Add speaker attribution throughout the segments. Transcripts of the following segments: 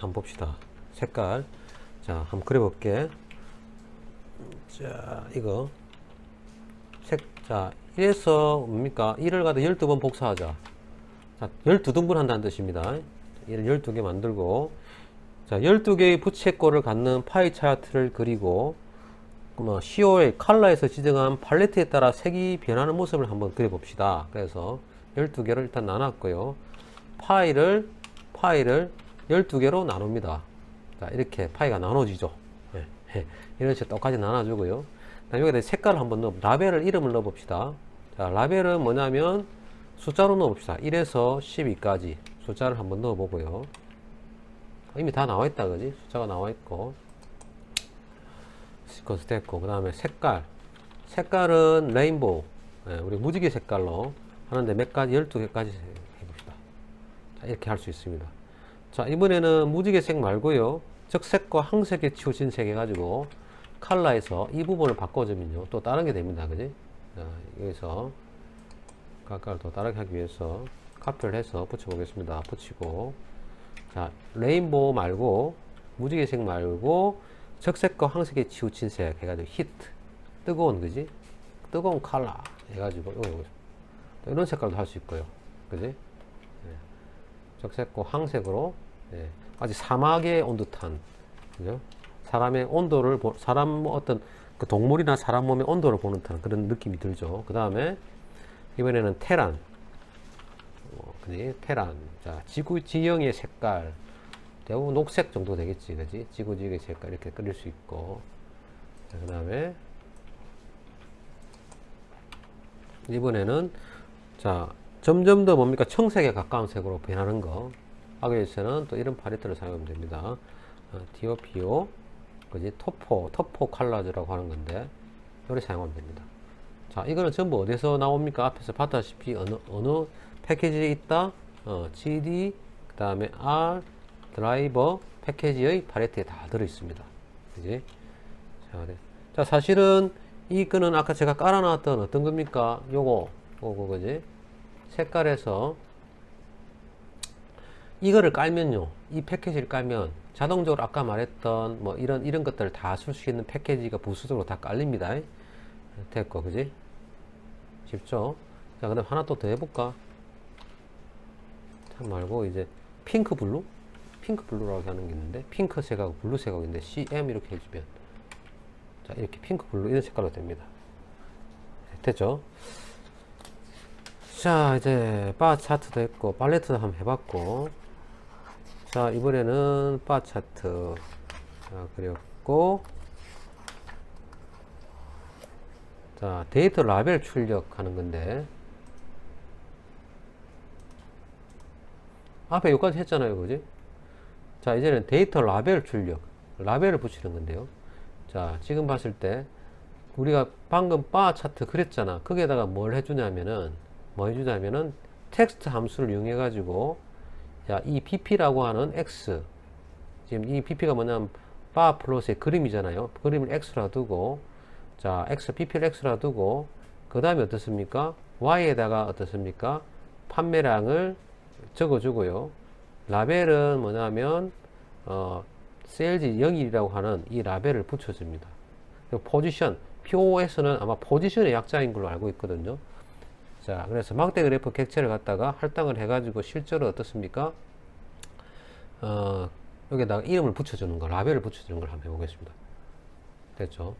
Speaker 1: 한번 봅시다. 색깔. 자, 한번 그려볼게. 자, 이거. 색, 자, 1에서 뭡니까? 1을 가도 12번 복사하자. 자, 12등분 한다는 뜻입니다. 얘를 12개 만들고, 자, 12개의 부채꼴을 갖는 파이 차트를 그리고, 뭐, CO의 컬러에서 지정한 팔레트에 따라 색이 변하는 모습을 한번 그려봅시다. 그래서 12개를 일단 나눴고요. 파이를, 파이를 12개로 나눕니다. 자, 이렇게 파이가 나눠지죠. 예, 예. 이런 식으로 똑같이 나눠주고요. 다음 여기다 색깔을 한번 넣어, 라벨을 이름을 넣어봅시다. 자, 라벨은 뭐냐면 숫자로 넣어봅시다. 1에서 12까지 숫자를 한번 넣어보고요. 이미 다 나와있다, 그지? 숫자가 나와있고. 시퀀스 됐고, 그 다음에 색깔. 색깔은 레인보우. 예, 우리 무지개 색깔로 하는데 몇 가지, 12개까지 해봅시다. 자, 이렇게 할 수 있습니다. 자, 이번에는 무지개색 말고요. 적색과 항색에 치우친 색 해가지고 칼라에서 이 부분을 바꿔주면요. 또 다른 게 됩니다. 그지? 자, 여기서 각각을 더 다르게 하기 위해서 카피를 해서 붙여 보겠습니다. 붙이고 자, 레인보우 말고 무지개색 말고 적색과 항색에 치우친 색 해가지고 히트 뜨거운 그지? 뜨거운 칼라 해가지고. 또 이런 색깔도 할 수 있고요. 그지? 적색과 황색으로 예, 아주 사막의 온 듯한 그죠? 사람의 온도를 보, 사람 뭐 어떤 그 동물이나 사람 몸의 온도를 보는 듯한 그런 느낌이 들죠. 그 다음에 이번에는 테란, 어? 테란. 자, 지구 지형의 색깔 대부분 녹색 정도 되겠지, 그지? 지구 지형의 색깔 이렇게 그릴 수 있고. 그 다음에 이번에는 자 점점 더 뭡니까? 청색에 가까운 색으로 변하는 거. 위해서는 또 이런 팔레트를 사용하면 됩니다. 어, 디오피오 그지? 토포 토포 칼라즈라고 하는 건데 이걸 사용하면 됩니다. 자 이거는 전부 어디서 나옵니까? 앞에서 봤다시피 어느 어느 패키지에 있다? 어, GD 그 다음에 R 드라이버 패키지의 팔레트에 다 들어 있습니다. 그지? 자, 네. 자 사실은 이거는 아까 제가 깔아놨던 어떤 겁니까? 요거 요거 그지 색깔에서 이거를 깔면요. 이 패키지를 깔면 자동적으로 아까 말했던 뭐 이런 이런 것들을 다 쓸 수 있는 패키지가 부수적으로 다 깔립니다. 됐고 그지? 쉽죠? 자 그다음 하나 또 더 해볼까? 참 말고 이제 핑크 블루? 핑크 블루라고 하는 게 있는데 핑크 색하고 블루 색하고 있는데 CM 이렇게 해주면 자 이렇게 핑크 블루 이런 색깔로 됩니다. 됐죠 자 이제 바 차트도 했고 팔레트도 한번 해봤고. 자 이번에는 바 차트. 자 그렸고. 자 데이터 라벨 출력하는 건데. 앞에 여기까지 했잖아요 그지? 자 이제는 데이터 라벨 출력. 라벨을 붙이는 건데요. 자 지금 봤을 때 우리가 방금 바 차트 그랬잖아. 거기에다가 뭘 해주냐면은 뭐 해주냐면은 텍스트 함수를 이용해 가지고 자, 이 pp라고 하는 x 지금 이 pp가 뭐냐면 바 플롯의 그림이잖아요. 그림을 x라 두고 자 x pp를 x라 두고 그 다음에 어떻습니까? y에다가 어떻습니까? 판매량을 적어 주고요. 라벨은 뭐냐면 어, 세일즈 0일이라고 하는 이 라벨을 붙여줍니다. 포지션 POS는 아마 포지션의 약자인 걸로 알고 있거든요 자, 그래서 막대 그래프 객체를 갖다가 할당을 해가지고 실제로 어떻습니까? 어, 여기다가 이름을 붙여주는 거, 라벨을 붙여주는 걸 한번 해보겠습니다. 됐죠?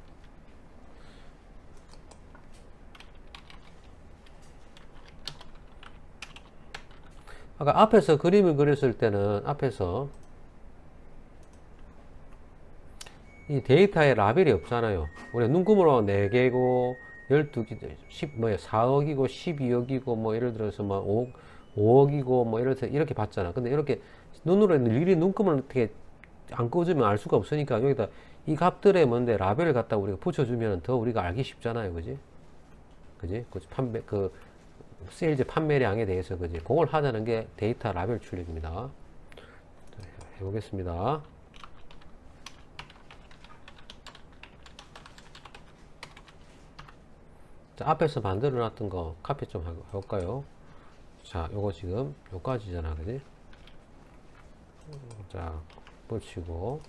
Speaker 1: 아까 앞에서 그림을 그렸을 때는 앞에서 이 데이터에 라벨이 없잖아요. 우리 눈금으로 4개고 12기, 10, 뭐 4억이고 12억이고 뭐 예를 들어서 뭐 5억, 5억이고 뭐 이렇게, 이렇게 봤잖아. 근데 이렇게 눈으로 일일이 눈금을 어떻게 안 꽂으면 알 수가 없으니까 여기다 이 값들의 뭔데 라벨을 갖다 우리가 붙여주면 더 우리가 알기 쉽잖아요. 그지? 그지? 그 판매, 그 세일즈 판매량에 대해서 그지? 그걸 하자는 게 데이터 라벨 출력입니다. 해보겠습니다. 자, 앞에서 만들어 놨던 거 카피 좀 해볼까요? 자, 요거 지금 요까지잖아, 그지? 자, 붙이고.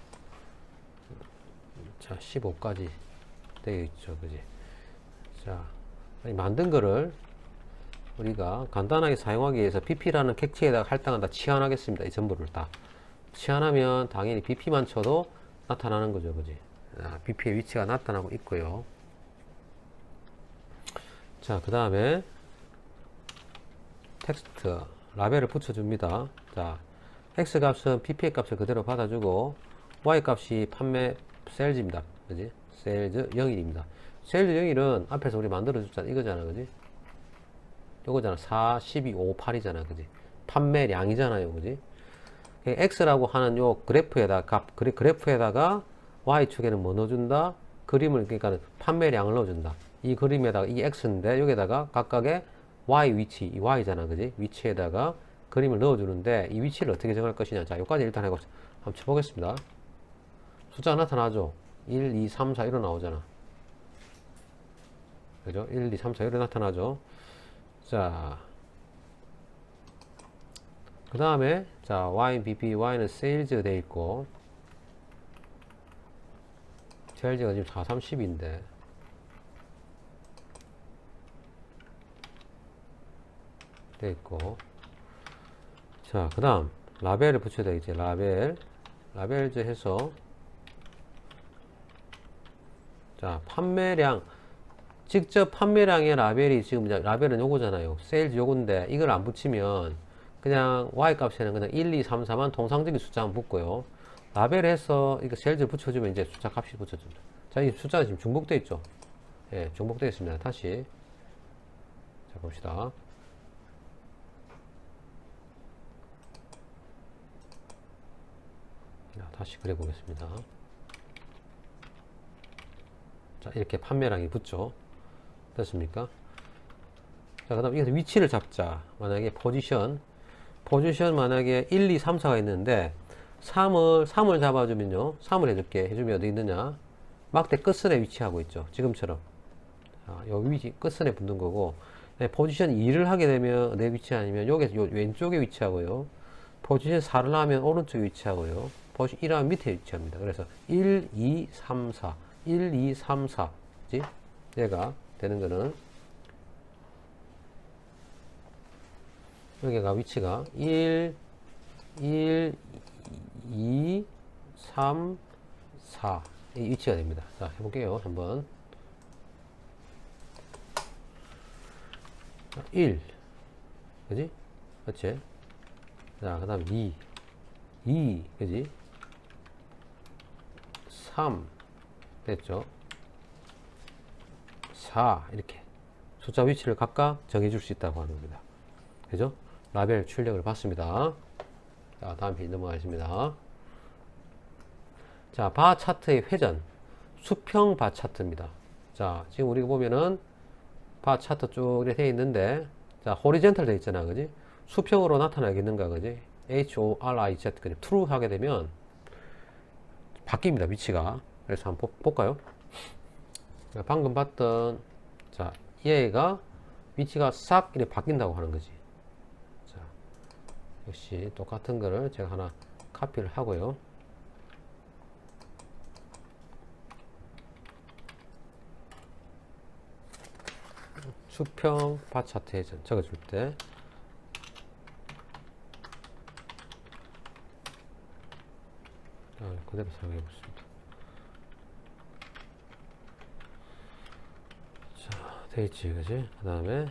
Speaker 1: 자 15까지 되어 있죠 그지? 자이 만든 거를 우리가 간단하게 사용하기 위해서 BP라는 객체에다가 할당을 다 치환하겠습니다 이 전부를 다. 치환하면 당연히 BP만 쳐도 나타나는 거죠 그지? 아, BP의 위치가 나타나고 있고요 자 그 다음에 텍스트 라벨을 붙여줍니다 자 X 값은 PP의 값을 그대로 받아주고 Y 값이 판매 세일즈입니다. 그지? 세일즈 0일입니다. 세일즈 0일은 앞에서 우리 만들어줬잖아. 이거잖아. 그지? 요거잖아. 4, 12, 5, 8이잖아. 그지? 판매량이잖아요. 그지? X라고 하는 요 그래프에다가 값, 그래, 그래프에다가 Y축에는 뭐 넣어준다? 그림을, 그러니까 판매량을 넣어준다. 이 그림에다가 이게 X인데 여기다가 각각의 Y 위치, 이 Y잖아. 그지? 위치에다가 그림을 넣어주는데 이 위치를 어떻게 정할 것이냐. 자, 여기까지 일단 해고 한번 쳐보겠습니다. 숫자가 나타나죠. 1, 2, 3, 4 이로 나오잖아. 그죠? 1, 2, 3, 4 이로 나타나죠. 자, 그 다음에 자 Y, BP, Y는 세일즈가 돼 있고 세일즈가 지금 4, 30인데 돼 있고 자, 그 다음 라벨을 붙여야 되겠지. 라벨 라벨즈 해서 자, 판매량 직접 판매량의 라벨이 지금 라벨은 요거잖아요. 세일즈 요건데 이걸 안 붙이면 그냥 Y 값에는 그냥 1, 2, 3, 4만 통상적인 숫자만 붙고요. 라벨해서 이거 세일즈 붙여주면 이제 숫자 값이 붙여줍니다. 자, 이 숫자가 지금 중복되어 있죠. 예, 중복되어 있습니다. 다시 자 봅시다. 다시 그려 보겠습니다. 자, 이렇게 판매량이 붙죠. 됐습니까? 자, 그 다음 여기서 위치를 잡자. 만약에 포지션, 포지션 만약에 1, 2, 3, 4가 있는데 3을, 3을 잡아주면요. 3을 해줄게. 해주면 어디 있느냐? 막대 끝선에 위치하고 있죠. 지금처럼. 자, 요 위치, 끝선에 붙는 거고. 네, 포지션 2를 하게 되면 내 위치 아니면 여기서 요 왼쪽에 위치하고요. 포지션 4를 하면 오른쪽에 위치하고요. 포지션 1 하면 밑에 위치합니다. 그래서 1, 2, 3, 4. 1, 2, 3, 4. 지? 얘가 되는 거는 여기가 위치가 1, 1, 2, 3, 4. 이 위치가 됩니다. 자, 해볼게요. 한번. 1. 그지? 그치? 자, 그 다음 2. 2. 그지? 3. 됐죠? 4. 이렇게. 숫자 위치를 각각 정해줄 수 있다고 하는 겁니다. 그죠? 라벨 출력을 받습니다. 자, 다음 페이지 넘어가겠습니다. 자, 바 차트의 회전. 수평 바 차트입니다. 자, 지금 우리가 보면은 바 차트 쭉 이렇게 있는데, 자, 호리젠탈 되어 있잖아. 그지? 수평으로 나타나겠는가. 그지? H-O-R-I-Z. 그지? true 하게 되면 바뀝니다. 위치가. 그래서 한번 보- 볼까요? 방금 봤던, 자, 얘가 위치가 싹 이렇게 바뀐다고 하는 거지. 자, 역시 똑같은 거를 제가 하나 카피를 하고요. 수평 바 차트에 저- 적어줄 때 자, 그대로 사용해 보겠습니다. 자, 되있지 그지? 그 다음에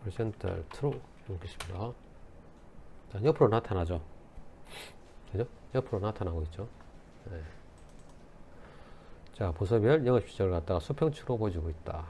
Speaker 1: horizontal true 해보겠습니다. 자, 옆으로 나타나죠. 그죠? 옆으로 나타나고 있죠. 네. 자, 부서별 영업 시절을 갖다가 수평치로 보여주고 있다.